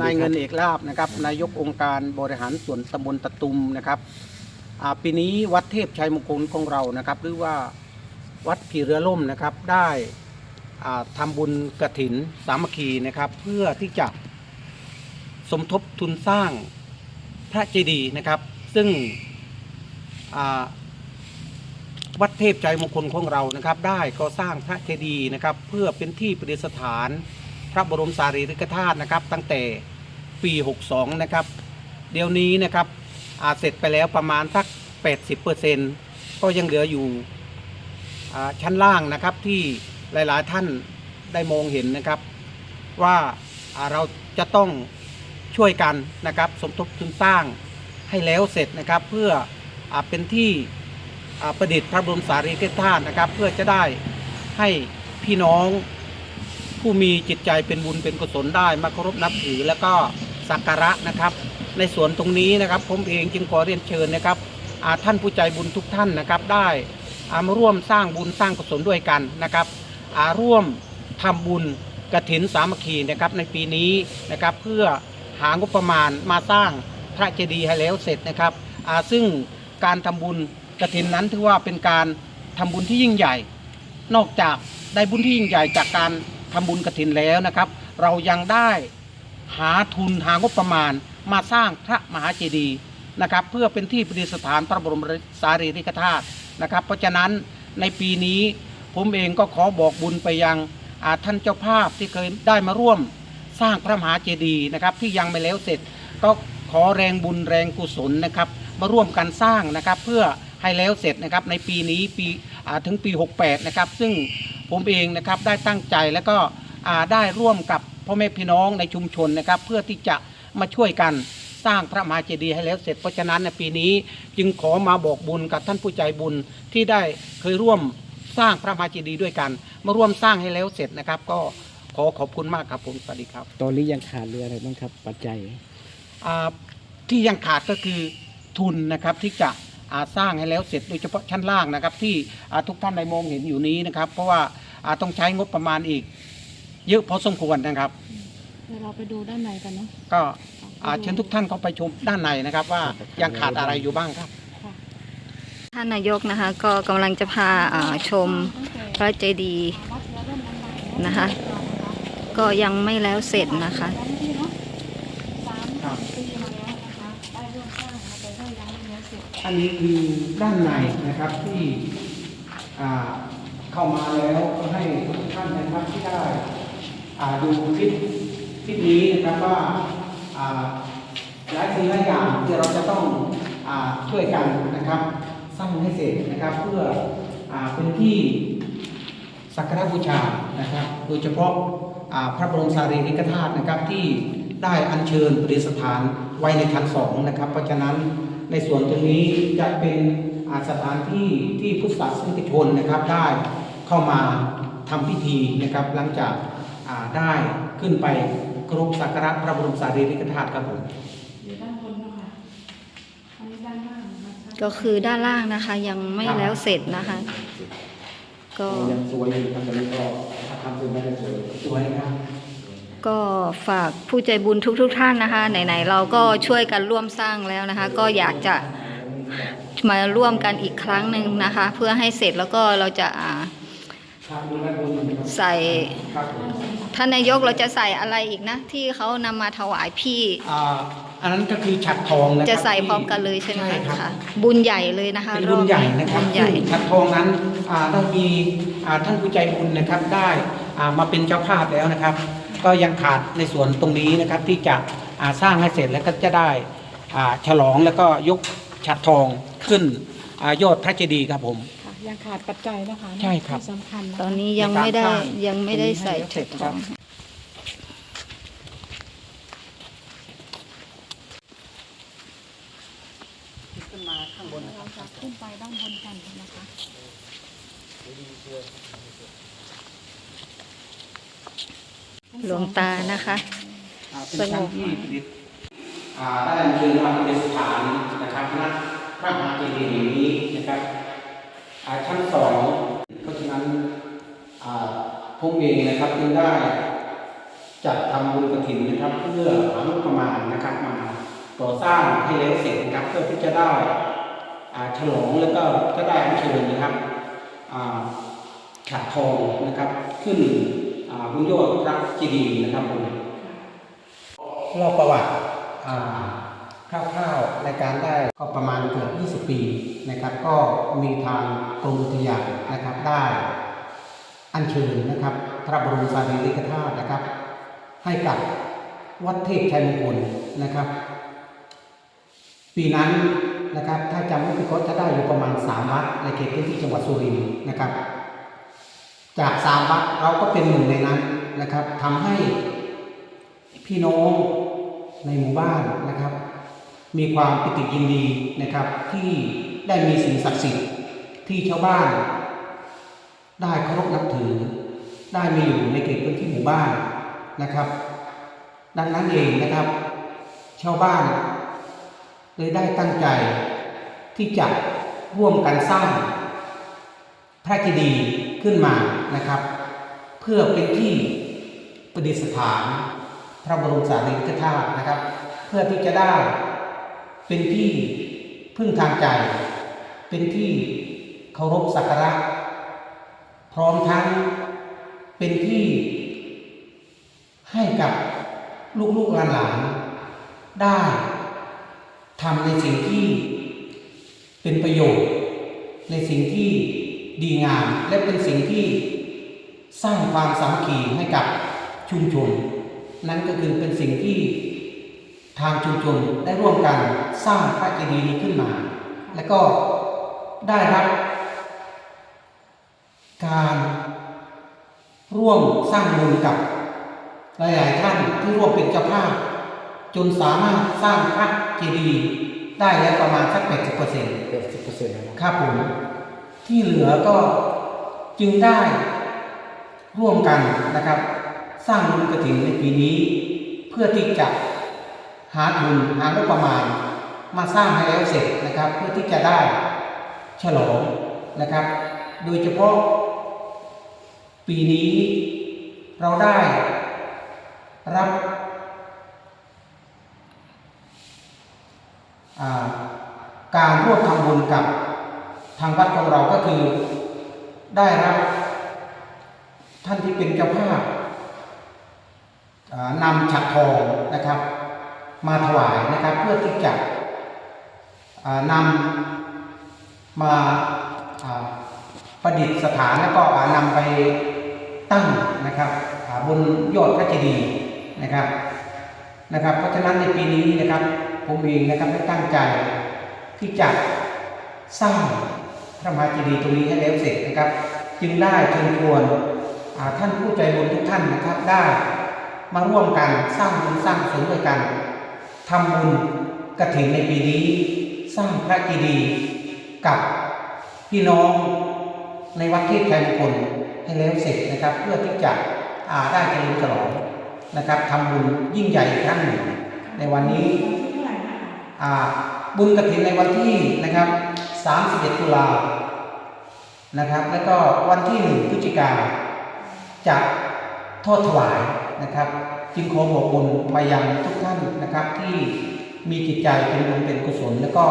นายเงินเอกลาบนะครับนายกองค์การบริหารส่วนตำบลตะตุมนะครับปีนี้วัดเทพชัยมงคลของเรานะครับ หรือว่าวัดผีเรือล่มนะครับได้อ่าทำบุญกระถินสามัคคีนะครับ เพื่อที่จะสมทบทุนสร้างพระเจดีย์นะครับ ซึ่งวัดเทพใจมงคลของเรานะครับ ได้ก็สร้างพระเจดีย์นะครับ เพื่อเป็นที่ประดิษฐาน พระบรมสารีริกธาตุนะครับ ตั้งแต่ปี 62 นะครับ เดี๋ยวนี้นะครับอาเสร็จไปแล้วประมาณสัก 80%ก็ยังเหลืออยู่ชั้นล่างนะครับที่หลายๆท่านได้มองเห็นนะครับ ว่าเราจะต้องช่วยกันนะครับสมทบทุนสร้างให้แล้วเสร็จนะครับ เพื่ออเป็นที่ประดิษฐ์พระบรมสารีริกธาตุนะครับ เพื่อจะได้ให้พี่น้อง ผู้มีจิตใจเป็นบุญเป็นกุศลได้มาเคารพนับถือแล้วก็สักการะนะครับ ในส่วนตรงนี้นะครับ ผมเองจึงขอเรียนเชิญนะครับอาท่านผู้ใจบุญทุกท่านนะครับ ได้อามาร่วมสร้างบุญสร้างกุศลด้วยกันนะครับอาร่วมทำบุญกระถินสามัคคีนะครับในปีนี้นะครับเพื่อหางบประมาณมาสร้างพระเจดีย์ให้แล้วเสร็จนะครับอาซึ่งการทำบุญกระถินนั้นถือว่าเป็นการทำบุญที่ยิ่งใหญ่ นอกจากได้บุญที่ยิ่งใหญ่จากการ ทำบุญกระถินแล้วนะครับ เรายังได้หาทุนหางบประมาณมาสร้างพระมหาเจดีย์นะครับ เพื่อเป็นที่ประดิษฐานพระบรมสารีริกธาตุนะครับ เพราะฉะนั้นในปีนี้ผมเองก็ขอบอกบุญไปยังท่านเจ้าภาพที่เคยได้มาร่วมสร้างพระมหาเจดีย์นะครับ ที่ยังไม่แล้วเสร็จ ก็ขอแรงบุญแรงกุศลนะครับ มาร่วมกันสร้างนะครับ เพื่อให้แล้วเสร็จนะครับในปีนี้ปีถึงปี 68 นะครับ ซึ่ง ผมเองนะครับได้ตั้งใจแล้วก็อ่าได้ร่วมกับพ่อแม่พี่น้องในชุมชนนะครับ เพื่อที่จะมาช่วยกันสร้างพระมหาเจดีย์ให้แล้วเสร็จเพราะฉะนั้นในปีนี้จึงขอมาบอกบุญกับท่านผู้ใจบุญที่ได้เคยร่วมสร้างพระมหาเจดีย์ด้วยกัน มาร่วมสร้างให้แล้วเสร็จนะครับ ก็ขอขอบคุณมากครับผมสวัสดีครับ ตอนนี้ยังขาดเรืออะไรบ้างครับปัจจัยอ่าที่ยังขาดก็คือทุนนะครับที่จะอ่า สร้างให้แล้วเสร็จโดยเฉพาะชั้นล่างนะครับ ที่อ่าทุกท่านได้มองเห็นอยู่นี้นะครับ เพราะว่าอ่าต้องใช้งบประมาณอีก เยอะพอสมควรนะครับเดี๋ยวเราไปดูด้านในกันเนาะก็อ่าเชิญทุกท่านเข้าไปชมด้านในนะครับ ว่ายังขาดอะไรอยู่บ้างครับค่ะท่านนายกนะคะก็กำลังจะพาอ่าชมพระเจดีย์นะคะ ก็ยังไม่แล้วเสร็จนะคะ อันนี้คือด้านในนะครับที่เข้ามาแล้วก็ให้ทุกท่านนะครับที่ได้ดูคลิปคลิปนี้นะครับว่าหลายสิ่งหลายอย่างที่เราจะต้องอช่วยกันนะครับสร้างให้เสร็จนะครับเพื่ออเป็นที่สักการบูชานะครับ โดยเฉพาะาพระบรมสารีริกธาตุนะครับที่ได้อัญเชิญประดิษฐานไว้ในชั้นสองนะครับ เพราะฉะนั้น ในส่วนตรงนี้จะเป็นอาสถานที่ที่พุทธศาสนิกชนนะครับได้เข้ามาทำพิธีนะครับ หลังจากอ่าได้ขึ้นไปกรบสักการะพระบรมสารีริกธาตุครับผมอยู่ด้านบนเนาะค่ะอันนี้ด้านล่างนะคะก็คือด้านล่างนะคะ ยังไม่แล้วเสร็จนะคะ ก็ยังสวยอยู่ครับตอนนี้ก็ถ้าทำเป็นไม่ได้สวยสวยครับ ก็ฝากผู้ใจบุญทุกๆทท่านนะคะ ไหนๆเราก็ช่วยกันร่วมสร้างแล้วนะคะ ก็อยากจะมาร่วมกันอีกครั้งหนึ่งนะคะ เพื่อให้เสร็จแล้วก็เราจะอ่าครับดูด้านบนนะครับใส่ครับผมท่านนายกเราจะใส่อะไรอีกนะ ที่เขานำมาถวายพี่อ่าอันนั้นก็คือฉัดทองนะครับจะใส่พร้อมกันเลยใช่ไหมใช่ครับคะบุญใหญ่เลยนะคะเป็นบุญใหญ่นะครับบุญใหญ่ซึ่งฉัดทองนั้นอ่าได้มีอ่าท่านผู้ใจบุญนะครับได้อ่า มาเป็นเจ้าภาพแล้วนะครับ ก็ยังขาดในส่วนตรงนี้นะครับที่จะอ่าสร้างให้เสร็จแล้วก็จะได้อ่าฉลองแล้วก็ยกฉัดทองขึ้นอายอดพระเจดีย์ครับผมค่ะยังขาดปัจจัยนะคะใช่ครับที่สำคัญะคะตอนนี้ยังไม่ได้ยังไม่ได้ใส่ตรงนี้ให้เสร็ชุจดครับทองขึ้นมาข้างบนนะคเรารับจะขึ้นไปด้านบนกันนะคะ หลวงตานะคะอ่าเป็นชั้นที่ผลิตอ่าได้เชิญมาเป็นสถานนะครับณพระมหาเจดีย์แห่งนี้นะครับอ่าชั้นสองเพราะฉะนั้นอ่าผมเองนะครับจึงได้จัดทำบุญกฐินนะครับ เพื่อหางบประมาณนะครับมาก่อสร้างให้แล้วเสร็จนะครับเพื่อที่จะได้ฉลองแล้วก็จะได้เชิญนะครับอ่าฉากทองนะครับขึ้น อ่าบนยอดพระเจดีนะครับผมเล่าประวัติอ่าคร่าวๆในการได้ก็ประมาณเกือบ 20 ปีนะครับ ก็มีทางกรมอุทยานนะครับได้อัญเชิญนะครับพระบรมสารีริกธาตุนะครับ ให้กับวัดเทพชัยมงคลนะครับ ปีนั้นนะครับถ้าจำไม่ผิดก็จะได้อยู่ประมาณสามวัดในเขตพื้นที่จังหวัดสุรินทร์นะครับ จากสามวัดเราก็เป็นหนึ่งในนั้นนะครับทำให้พี่น้องในหมู่บ้านนะครับ มีความปิติยินดีนะครับ ที่ได้มีสิ่งศักดิ์สิทธิ์ที่ชาวบ้าน ได้เคารพนับถือ ได้มีอยู่ในเขตพื้นที่หมู่บ้านนะครับ ดังนั้นเองนะครับ ชาวบ้านเลยได้ตั้งใจที่จะร่วมกันสร้างพระเจดีย์ ขึ้นมานะครับ เพื่อเป็นที่ประดิษฐานพระบรมสารีริกธาตุนะครับ เพื่อที่จะได้เป็นที่พึ่งทางใจ เป็นที่เคารพสักการะ พร้อมทั้งเป็นที่ให้กับลูกๆหลานๆได้ทำในสิ่งที่เป็นประโยชน์ในสิ่งที่ ดีงาม และเป็นสิ่งที่สร้างความสามัคคีให้กับชุมชน นั่นก็คือเป็นสิ่งที่ทางชุมชนได้ร่วมกันสร้างพระเจดีย์นี้ขึ้นมา และก็ได้รับ การร่วมสร้างบุญกับหลายๆท่านที่ร่วมเป็นเจ้าภาพจนสามารถสร้างพระเจดีย์ได้แล้วประมาณสัก80%เจ็ดสิบเปอร์เซ็นต์นะครับครับผม ที่เหลือก็จึงได้ร่วมกันนะครับ สร้างบุญกระถิ่นในปีนี้ เพื่อที่จะหาทุนหางบประมาณ มาสร้างให้แล้วเสร็จนะครับ เพื่อที่จะได้ฉลองนะครับ โดยเฉพาะ ปีนี้เราได้รับการร่วมทำบุญกับ ทางวัดของเราก็คือได้รับท่านที่เป็นเจ้าภาพนำฉัดทองนะครับ มาถวายนะครับเพื่อที่จะนำมาประดิษฐานแล้วก็นำไปตั้งนะครับบนยอดพระเจดีย์นะครับนะครับ เพราะฉะนั้นในปีนี้นะครับผมเองนะครับได้ตั้งใจที่จะสร้าง พระมหาเจดีย์ตรงนี้ให้แล้วเสร็จนะครับ จึงได้เชิญชวนอ่าท่านผู้ใจบุญทุกท่านนะครับ ได้มาร่วมกันสร้างบุญสร้างกุศลด้วยกันทำบุญกระถิ่นในปีนี้ สร้างพระเจดีย์กับพี่น้องในวัดเทพชัยมงคลให้แล้วเสร็จนะครับ เพื่อที่จะอ่าได้เจริญฉลองนะครับทำบุญยิ่งใหญ่อีกครั้งหนึ่งในวันนี้เท่าไหร่นะคะอ่าบุญกระถินในวันที่นะครับ 31 ตุลานะครับ แล้วก็วันที่ 1 พฤศจิกาจะทอดถวายนะครับ จึงขอบอกบุญมายังทุกท่านนะครับที่มีจิตใจเป็นบุญเป็นกุศล แล้วก็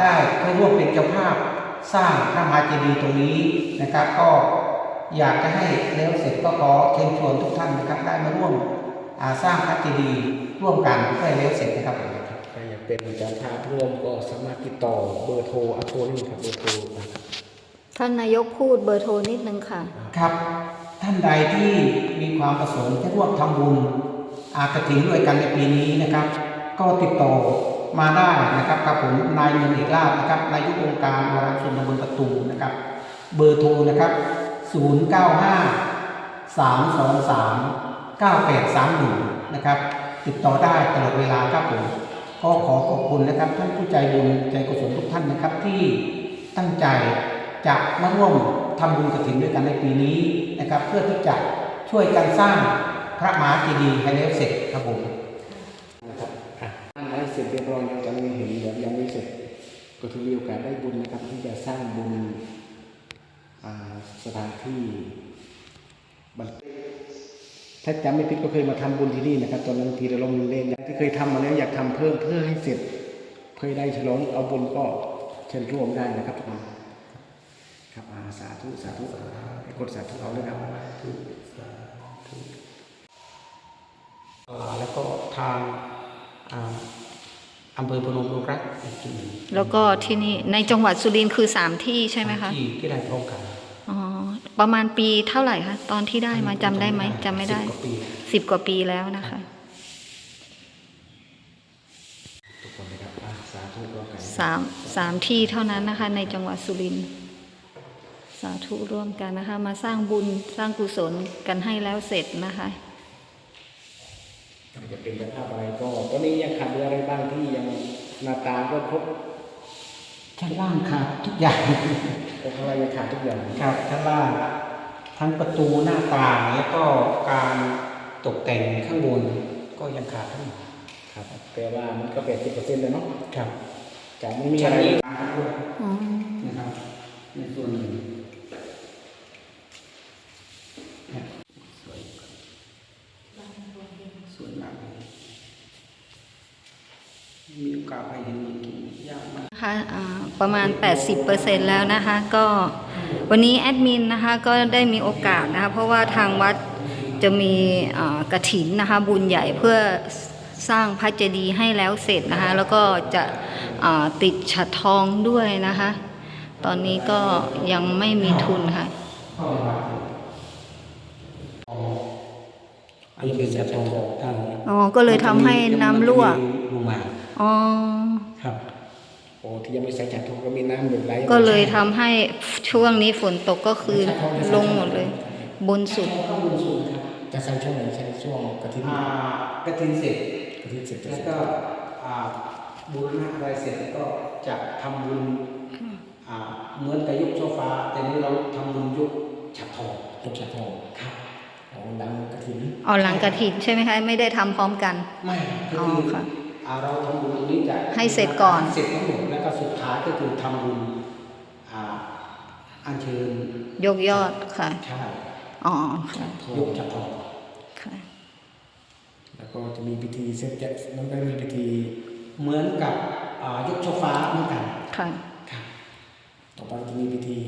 ได้เข้าร่วมเป็นเจ้าภาพสร้างพระมหาเจดีย์ตรงนี้นะครับ ก็อยากจะให้แล้วเสร็จก็ขอเชิญชวนทุกท่านนะครับได้มาร่วมสร้างพระเจดีย์ร่วมกันเพื่อแล้วเสร็จนะครับ เป็นเจ้าภาพร่วมก็สามารถติดต่อเบอร์โทรอัโทรนี่ครับเบอร์โทรนะครับท่านนายกพูดเบอร์โทรนิดนึงค่ะ ครับ ท่านใดที่มีความประสงค์จะร่วมทำบุญอากฐินด้วยกันในปีนี้นะครับ ก็ติดต่อมาได้นะครับกับผมนายเงินเอกลาภนะครับนายกองค์การวารชนตำบลประตูนะครับ เบอร์โทรนะครับ 095 323 9831 นะครับ ติดต่อได้ตลอดเวลาครับผม ก็ขอขอบคุณนะครับท่านผู้ใจบุญใจกุศลทุกท่านนะครับ ที่ตั้งใจจะมาร่วมทำบุญกฐินด้วยกันในปีนี้นะครับ เพื่อที่จะช่วยกันสร้างพระมหาเจดีย์ให้แล้วเสร็จครับผมนะครับอะท่านได้เสร็จเรียบร้อยแล้วจะไม่เห็นแบบยังไม่เสร็จ ก็ถือมีโอกาสได้บุญนะครับที่จะสร้างบุญสถานที่บัน ถ้าจำไม่ผิดก็เคยมาทำบุญที่นี่นะครับ ตอนนั้นทีเราลงเล่นที่เคยทำมาแล้วอยากทำเพิ่มเพื่อให้เสร็จเพื่อให้ได้ฉลองเอาบุญก็เชิญร่วมได้นะครับทุกคนครับอาสาธุสาธุให้กดสาธุเอาเลยครับอ่าแล้วก็ทางอ่าอำเภอพนมรุ้งรักอีกจุดหนึ่งแล้วก็ที่นี่ในจังหวัดสุรินทร์คือสามที่ใช่ไหมคะที่ที่ได้พร้อมกัน อ๋อประมาณปีเท่าไหร่คะตอนที่ได้มาจำได้ไหมจำไม่ได้สิบกว่าปีสิบกว่าปีแล้วนะคะ ทุกคนนะครับอาสาธุร่วมกันสามสามที่เท่านั้นนะคะ ในจังหวัดสุรินทร์สาธุร่วมกันนะคะ มาสร้างบุญสร้างกุศลกันให้แล้วเสร็จนะคะ จะเป็นเจ้าภาพอะไรก็ตอนนี้ยังขาดเหลืออะไรบ้างที่ยังหน้าตาก็ครบ ชั้นล่างขาดทุกอย่างแต่ข้างในยังขาดทุกอย่างครับชั้นล่างทั้งประตูหน้าต่างแล้วก็การตกแต่งข้างบนก็ยังขาดทั้งหมดครับแต่ว่ามันก็แปดสิบเปอร์เซ็นต์เลยเนาะครับจากไม่มีชั้อะนไรนี้ขาดด้วยอ๋อนะครับในส่วนหนึ่งเนี่ยสวยสวยมากเลยมีโอกาสไปเห็นมันยากมาก นะคะอ่า ประมาณ 80%แล้วนะคะก็วันนี้แอดมินนะคะก็ได้มีโอกาสนะคะเพราะว่าทางวัดจะมีอ่ากระถินนะคะบุญใหญ่เพื่อสร้างพระเจดีย์ให้แล้วเสร็จนะคะแล้วก็จะอ่าติดฉัดทองด้วยนะคะ ตอนนี้ก็ยังไม่มีทุนค่ะอันนี้เป็นแสบทองทางอ๋อก็เลยทำให้น้ำรั่วลงมาอ๋อครับโอ้ ที่ยังไม่ใส่จัดทงก็มีน้ำหยดไหลก็เลยทำให้ช่วงนี้ฝนตกก็คือลงหมดเลย บนสุด ข้างบนสูงครับจะใส่ช่วงไหนใช้ช่วงกระถิ่นอ่ากระทินเสร็จ กระถิ่นเสร็จจะแล้วเสร็จก็อ่าบูรณะอะไรเสร็จแล้วก็จะทำบุญอ่าเหมือนกับยุคโซฟา แต่นี้เราทำบุญยุคฉับทองยกชัดทองครับโอ้ดังกระถิ่นเอาหลังกระถินใช่ไหมคะ ไม่ได้ทำพร้อมกัน ไม่ก็อ๋อคือค่ะอ่าเราทำบุญตรงนี้จะให้เสร็จก่อน เสร็จทั้งหมดแล้ว ก็สุดท้ายก็คือทำบุญอ่าอัญเชิญ ยกยอดค่ะ ใช่ อ๋อค่ะยุคฉับทองค่ะ แล้วก็จะมีพิธีเสร็จจากนั้นก็มีพิธีเหมือนกับอ่ายุคโซฟาเหมือนกัน ค่ะครับต่อไปจะมีพิธี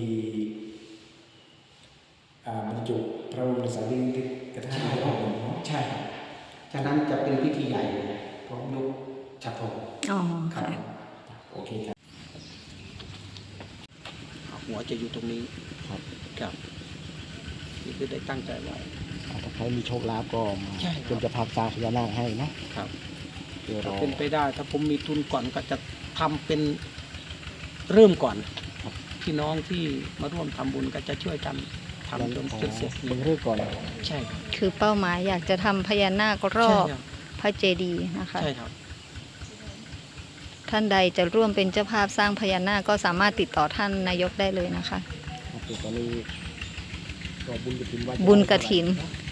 อ่าบรรจุพระบรมสารีริกธาตุใช่ให้คอรัอบกเนาะใช่ครับฉะนั้นจะเป็นพิธีใหญ่เพราะยุคฉับทองอ๋อครับค่ะ โอเคครับ หัวจะอยู่ตรงนี้ครับ ครับนี่คือได้ตั้งใจไว้อ่าถ้าใครมีโชคลาภก็ใช่ครับ เป็นจะพาสร้างพญานาคให้เนาะครับเดี๋ยวรถ้าอเป็นไปได้ ถ้าผมมีทุนก่อนก็จะทำเป็นเริ่มก่อนครับพี่น้องที่มาร่วมทำบุญก็จะช่วยกันทำจนจนเสร็จเป็นเรื่องก่อน ใช่ครับคือเป้าหมายอยากจะทำพญานาครอบใช่ครับพระเจดีย์นะคะ ใช่ครับ ท่านใดจะร่วมเป็นเจ้าภาพสร้างพญานาคก็สามารถติดต่อท่านนายกได้เลยนะคะโอเคตอนนี้ก็บุญกระถินว่าจบุญกฐินเท่าไหร่เนาะ